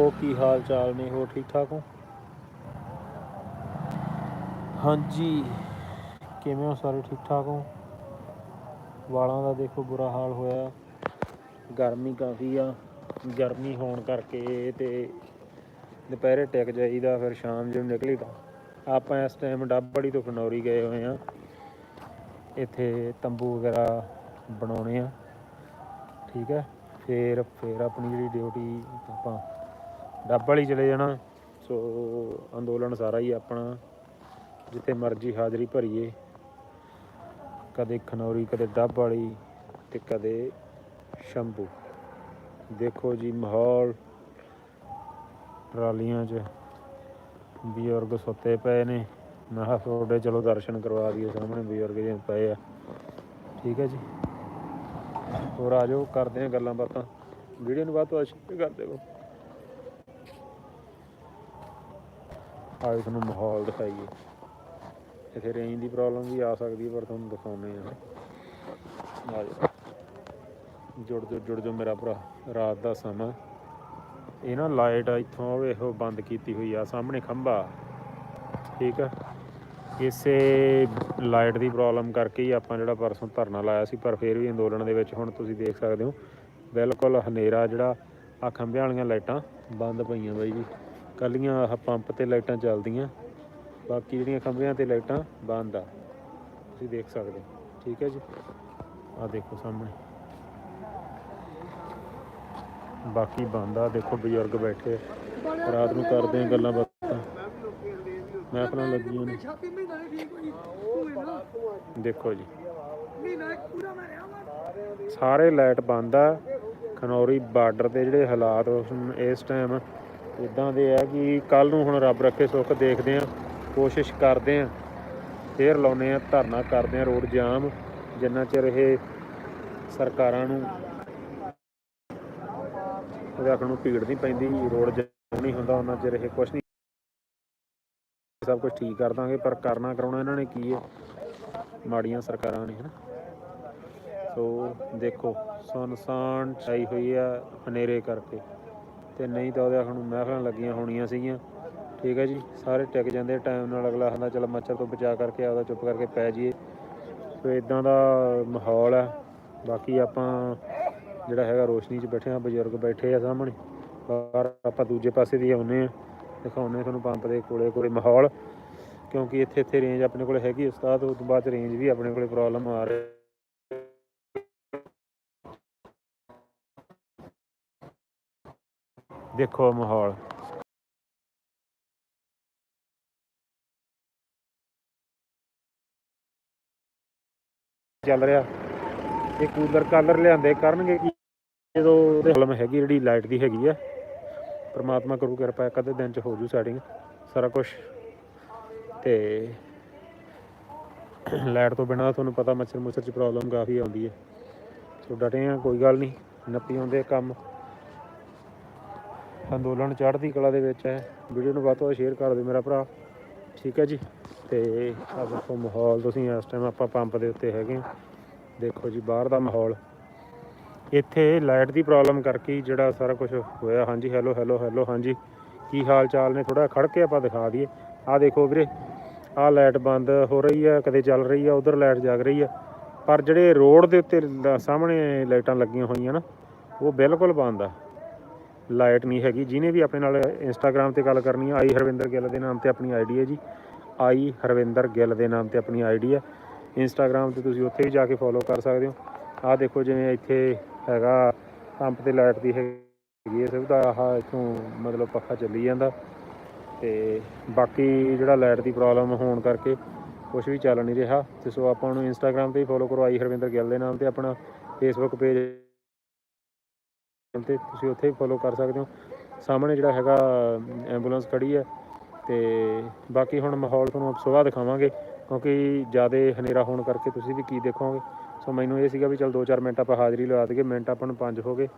ਦੋਸਤੋ ਕੀ ਹਾਲ ਚਾਲ ਨੇ? ਹੋ ਠੀਕ ਠਾਕ ਹੋ? ਹਾਂਜੀ। ਕਿਵੇਂ ਹੋ ਸਾਰੇ? ਠੀਕ ਠਾਕ ਹੋ? ਵਾਲਾਂ ਦਾ ਦੇਖੋ ਬੁਰਾ ਹਾਲ ਹੋਇਆ। ਗਰਮੀ ਕਾਫੀ ਆ। ਗਰਮੀ ਹੋਣ ਕਰਕੇ ਤੇ ਦੁਪਹਿਰੇ ਟਿਕ ਜਾਈਦਾ ਫਿਰ ਸ਼ਾਮ ਨੂੰ ਨਿਕਲੀਦਾ ਆਪਾਂ ਇਸ ਟਾਈਮ ਡੱਬੜੀ ਤੋਂ ਖਨੌਰੀ ਗਏ ਹੋਏ ਆ। ਇੱਥੇ ਤੰਬੂ ਵਗੈਰਾ ਬਣਾਉਣੇ ਆ। ਠੀਕ ਹੈ। ਫਿਰ ਫਿਰ ਆਪਣੀ ਜਿਹੜੀ ਡਿਊਟੀ ਆਪਾਂ ਡੱਬ ਵਾਲੀ ਚਲੇ ਜਾਣਾ। ਸੋ ਅੰਦੋਲਨ ਸਾਰਾ ਹੀ ਆਪਣਾ। ਜਿੱਥੇ ਮਰਜ਼ੀ ਹਾਜ਼ਰੀ ਭਰੀਏ। ਕਦੇ ਖਨੌਰੀ, ਕਦੇ ਡੱਬ ਵਾਲੀ ਤੇ ਕਦੇ ਸ਼ੰਭੂ। ਦੇਖੋ ਜੀ ਮਾਹੌਲ। ਟਰਾਲੀਆਂ 'ਚ ਬਜ਼ੁਰਗ ਸੁੱਤੇ ਪਏ ਨੇ। ਮੈਂ ਕਿਹਾ ਤੁਹਾਡੇ ਚਲੋ ਦਰਸ਼ਨ ਕਰਵਾ ਦਈਏ, ਸਾਹਮਣੇ ਬਜ਼ੁਰਗ ਜਿਹੇ ਪਏ ਆ। ਠੀਕ ਹੈ ਜੀ। ਹੋਰ ਆ ਜਾਓ, ਕਰਦੇ ਆ ਗੱਲਾਂ ਬਾਤਾਂ। ਵੀਡੀਓ ਨੂੰ ਬਾਅਦ ਤੋਂ ਸ਼ੇਅਰ ਕਰ ਦਿਓ। ਆਏ ਤੁਹਾਨੂੰ ਮਾਹੌਲ ਦਿਖਾਈਏ। ਇੱਥੇ ਰੇਂਜ ਦੀ ਪ੍ਰੋਬਲਮ ਵੀ ਆ ਸਕਦੀ ਹੈ, ਪਰ ਤੁਹਾਨੂੰ ਦਿਖਾਉਂਦੇ ਆ ਆ ਜੁੜ ਜੋ ਜੁੜ ਜੋ ਮੇਰਾ ਭਰਾ, ਰਾਤ ਦਾ ਸਮਾਂ। ਇਹ ਨਾ ਲਾਈਟ ਇੱਥੋਂ ਵੇਖੋ, ਬੰਦ ਕੀਤੀ ਹੋਈ ਆ, ਸਾਹਮਣੇ ਖੰਭਾ। ਠੀਕ ਆ। ਇਸੇ ਲਾਈਟ ਦੀ ਪ੍ਰੋਬਲਮ ਕਰਕੇ ਹੀ ਆਪਾਂ ਜਿਹੜਾ ਪਰਸੋਂ ਧਰਨਾ ਲਾਇਆ ਸੀ, ਪਰ ਫਿਰ ਵੀ ਅੰਦੋਲਨ ਦੇ ਵਿੱਚ ਹੁਣ ਤੁਸੀਂ ਦੇਖ ਸਕਦੇ ਹੋ। ਬਿਲਕੁਲ ਹਨੇਰਾ ਜਿਹੜਾ ਆ ਖੰਭਿਆਂ ਵਾਲੀਆਂ ਲਾਈਟਾਂ ਬੰਦ ਪਈਆਂ ਬਾਈ ਜੀ। ਕੱਲੀਆਂ ਆਹ ਪੰਪ ਤੇ ਲਾਈਟਾਂ ਚੱਲਦੀਆਂ। ਬਾਕੀ ਜਿਹੜੀਆਂ ਖੰਭਿਆਂ ਤੇ ਲਾਈਟਾਂ ਬੰਦ ਆ। ਤੁਸੀਂ ਦੇਖ ਸਕਦੇ ਹੋ। ਠੀਕ ਹੈ ਜੀ। ਆ ਦੇਖੋ ਸਾਹਮਣੇ। ਬਾਕੀ ਬੰਦ ਆ। ਦੇਖੋ ਬਜ਼ੁਰਗ ਬੈਠੇ। ਰਾਤ ਨੂੰ ਕਰਦੇ ਆ ਗੱਲਾਂ ਬਾਤਾਂ। ਮਹਿਫਲਾਂ ਲੱਗੀਆਂ ਨੇ। ਦੇਖੋ ਜੀ। ਸਾਰੇ ਲਾਈਟ ਬੰਦ ਆ। ਖਨੌਰੀ ਬਾਰਡਰ ਦੇ ਜਿਹੜੇ ਹਾਲਾਤ ਉਸ ਇਸ ਟਾਈਮ ਇਦਾਂ ਦੇ ਆ ਕਿ ਕੱਲ ਨੂੰ ਹੁਣ ਰੱਬ ਰੱਖੇ ਸੁੱਖ ਦੇਖਦੇ ਆ, ਕੋਸ਼ਿਸ਼ ਕਰਦੇ ਆ, ਫੇਰ ਲਾਉਨੇ ਆ, ਧਰਨਾ ਕਰਦੇ ਆ, ਰੋਡ ਜਾਮ, ਜਿੰਨਾ ਚਿਰ ਇਹ ਸਰਕਾਰਾਂ ਨੂੰ ਰੱਖਣ ਨੂੰ ਭੀੜ ਨਹੀਂ ਪੈਂਦੀ, ਰੋਡ ਜਾਮ ਨਹੀਂ ਹੁੰਦਾ, ਉਹਨਾਂ ਚਿਰ ਇਹ ਕੁਝ ਨਹੀਂ। ਸਭ ਕੁਝ ਠੀਕ ਕਰ ਦਾਂਗੇ, ਪਰ ਕਰਨਾ ਕਰਾਉਣਾ ਇਹਨਾਂ ਨੇ ਕੀ ਹੈ ਮਾੜੀਆਂ ਸਰਕਾਰਾਂ ਨੇ, ਹਨਾ? ਸੋ ਦੇਖੋ, ਸੁਨਸਾਨ ਛਾਈ ਹੋਈ ਆ ਹਨੇਰੇ ਕਰਕੇ। ਤੇ ਨਹੀਂ ਤਾਂ ਉਹਦੇ ਆਖਣ ਨੂੰ ਮਹਿਫਲਾਂ ਲੱਗੀਆਂ ਹੋਣੀਆਂ ਸੀਗੀਆਂ। ਠੀਕ ਹੈ ਜੀ? ਸਾਰੇ ਟਿਕ ਜਾਂਦੇ ਟਾਈਮ ਨਾਲ, ਅਗਲਾ ਹੁੰਦਾ ਚਲ ਮੱਛਰ ਤੋਂ ਬਚਾ ਕਰਕੇ ਆਪਦਾ ਚੁੱਪ ਕਰਕੇ ਪੈ ਜਾਈਏ। ਸੋ ਇਦਾਂ ਦਾ ਮਾਹੌਲ ਹੈ ਬਾਕੀ ਆਪਾਂ ਜਿਹੜਾ ਹੈਗਾ ਰੋਸ਼ਨੀ 'ਚ ਬੈਠੇ ਆ, ਬਜ਼ੁਰਗ ਬੈਠੇ ਆ ਸਾਹਮਣੇ। ਬਾਹਰ ਆਪਾਂ ਦੂਜੇ ਪਾਸੇ ਦੀ ਆਉਨੇ ਆ। ਦਿਖਾਉਨੇ ਤੁਹਾਨੂੰ ਪੰਪ ਦੇ ਕੋਲੇ ਕੋਲੇ ਮਾਹੌਲ। ਕਿਉਂਕਿ ਇੱਥੇ ਇੱਥੇ ਰੇਂਜ ਆਪਣੇ ਕੋਲ ਹੈਗੀ ਉਸਤਾਦ ਉਸ ਤੋਂ ਬਾਅਦ ਰੇਂਜ ਵੀ ਆਪਣੇ ਕੋਲੇ ਪ੍ਰੋਬਲਮ ਆ ਰਹੀ ਦੇਖੋ ਮਾਹੌਲ। ਚੱਲ ਰਿਹਾ। ਇਹ ਕੂਲਰ ਕਾਲਰ ਲਿਆਂਦੇ ਕਰਨਗੇ ਕੀ ਜਦੋਂ ਉਹਦੇ ਹਲਮ ਹੈਗੀ, ਜਿਹੜੀ ਲਾਈਟ ਦੀ ਹੈਗੀ ਆ। ਪ੍ਰਮਾਤਮਾ ਕਰੂ ਕਿਰਪਾ, ਇੱਕ ਅੱਧੇ ਦਿਨ ਚ ਹੋ ਜੂ ਸੈਟਿੰਗ ਸਾਰਾ ਕੁਝ ਤੇ ਲਾਈਟ ਤੋਂ ਬਿਨਾਂ ਤੁਹਾਨੂੰ ਪਤਾ ਮੱਛਰ ਮੁੱਛਰ ਚ ਪ੍ਰੋਬਲਮ ਕਾਫੀ ਆਉਂਦੀ ਹੈ। ਸੋ ਡਟੇ ਆ, ਕੋਈ ਗੱਲ ਨਹੀਂ, ਨੱਪੀ ਆਉਂਦੇ ਕੰਮ। ਅੰਦੋਲਨ ਚੜ੍ਹਦੀ ਕਲਾ ਦੇ ਵਿੱਚ ਹੈ। ਵੀਡੀਓ ਨੂੰ ਵੱਧ ਤੋਂ ਵੱਧ ਸ਼ੇਅਰ ਕਰ ਦਿਓ ਮੇਰਾ ਭਰਾ। ਠੀਕ ਹੈ ਜੀ? ਤੇ ਆ ਦੇਖੋ ਮਾਹੌਲ ਤੁਸੀਂ ਇਸ ਟਾਈਮ ਆਪਾਂ ਪੰਪ ਦੇ ਉੱਤੇ ਹੈਗੇ ਹਾਂ। ਦੇਖੋ ਜੀ, ਬਾਹਰ ਦਾ ਮਾਹੌਲ। ਇੱਥੇ ਲਾਈਟ ਦੀ ਪ੍ਰੋਬਲਮ ਕਰਕੇ ਜਿਹੜਾ ਸਾਰਾ ਕੁਝ ਹੋਇਆ। ਹਾਂਜੀ ਹੈਲੋ ਹੈਲੋ ਹੈਲੋ ਹਾਂਜੀ। ਕੀ ਹਾਲ ਚਾਲ ਨੇ? ਥੋੜਾ ਖੜ ਕੇ ਆਪਾਂ ਦਿਖਾ ਦਈਏ। ਆ ਦੇਖੋ ਵੀਰੇ ਆ ਲਾਈਟ ਬੰਦ ਹੋ ਰਹੀ ਆ ਕਦੇ ਚੱਲ ਰਹੀ ਆ ਉਧਰ ਲਾਈਟ ਜਗ ਰਹੀ ਆ ਪਰ ਜਿਹੜੇ ਰੋਡ ਦੇ ਉੱਤੇ ਸਾਹਮਣੇ ਲਾਈਟਾਂ ਲੱਗੀਆਂ ਹੋਈਆਂ ਨਾ, ਉਹ ਬਿਲਕੁਲ ਬੰਦ ਆ। ਲਾਈਟ ਨਹੀਂ ਹੈਗੀ। ਜਿਹਨੇ ਵੀ ਆਪਣੇ ਨਾਲ ਇੰਸਟਾਗ੍ਰam ਤੇ ਗੱਲ ਕਰਨੀ ਆ, ਆਈ ਹਰਵਿੰਦਰ ਗਿੱਲ ਦੇ ਨਾਮ ਤੇ ਆਪਣੀ ਆਈਡੀ ਹੈ ਜੀ। ਆਈ ਹਰਵਿੰਦਰ ਗਿੱਲ ਦੇ ਨਾਮ ਤੇ ਆਪਣੀ ਆਈਡੀ ਹੈ। ਇੰਸਟਾਗ੍ਰam ਤੇ ਤੁਸੀਂ ਉੱਥੇ ਵੀ ਜਾ ਕੇ ਫੋਲੋ ਕਰ ਸਕਦੇ ਹੋ। ਆਹ ਦੇਖੋ ਜਿਵੇਂ ਇੱਥੇ ਹੈਗਾ ਪੰਪ ਤੇ ਲਾਈਟ ਦੀ ਹੈਗੀ ਹੈ ਸੁਵਿਧਾ। ਆਹ ਇੱਥੋਂ ਮਤਲਬ ਪੱਖਾ ਚੱਲੀ ਜਾਂਦਾ। ਤੇ ਬਾਕੀ ਜਿਹੜਾ ਲਾਈਟ ਦੀ ਪ੍ਰੋਬਲਮ ਹੋਣ ਕਰਕੇ ਕੁਝ ਵੀ ਚੱਲ ਨਹੀਂ ਰਿਹਾ। ਤੇ ਸੋ ਆਪਾਂ ਨੂੰ ਇੰਸਟਾਗ੍ਰam ਤੇ ਹੀ ਫੋਲੋ ਕਰੋ। ਆਈ ਹਰਵਿੰਦਰ ਗਿੱਲ ਦੇ ਨਾਮ ਤੇ ਆਪਣਾ ਫੇਸਬੁੱਕ ਪੇਜ ਤੇ ਤੁਸੀਂ ਉੱਥੇ ਵੀ ਫੋਲੋ ਕਰ ਸਕਦੇ ਹੋ। ਸਾਹਮਣੇ ਜਿਹੜਾ ਹੈਗਾ ਐਂਬੂਲੈਂਸ ਖੜੀ ਹੈ ਤੇ ਬਾਕੀ ਹੁਣ ਮਾਹੌਲ ਤੁਹਾਨੂੰ ਸੁਬਾਹ ਦਿਖਾਵਾਂਗੇ, ਕਿਉਂਕਿ ਜ਼ਿਆਦਾ ਹਨੇਰਾ ਹੋਣ ਕਰਕੇ ਤੁਸੀਂ ਵੀ ਕੀ ਦੇਖੋਗੇ। ਸੋ ਮੈਨੂੰ ਇਹ ਸੀਗਾ ਵੀ ਚਲ 2-4 ਮਿੰਟ ਆਪਾਂ ਹਾਜ਼ਰੀ ਲਵਾ ਦਈਏ, ਮਿੰਟ ਆਪਾਂ ਨੂੰ 5 ਹੋ ਗਏ।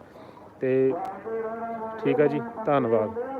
ਤੇ ਠੀਕ ਹੈ ਜੀ, ਧੰਨਵਾਦ।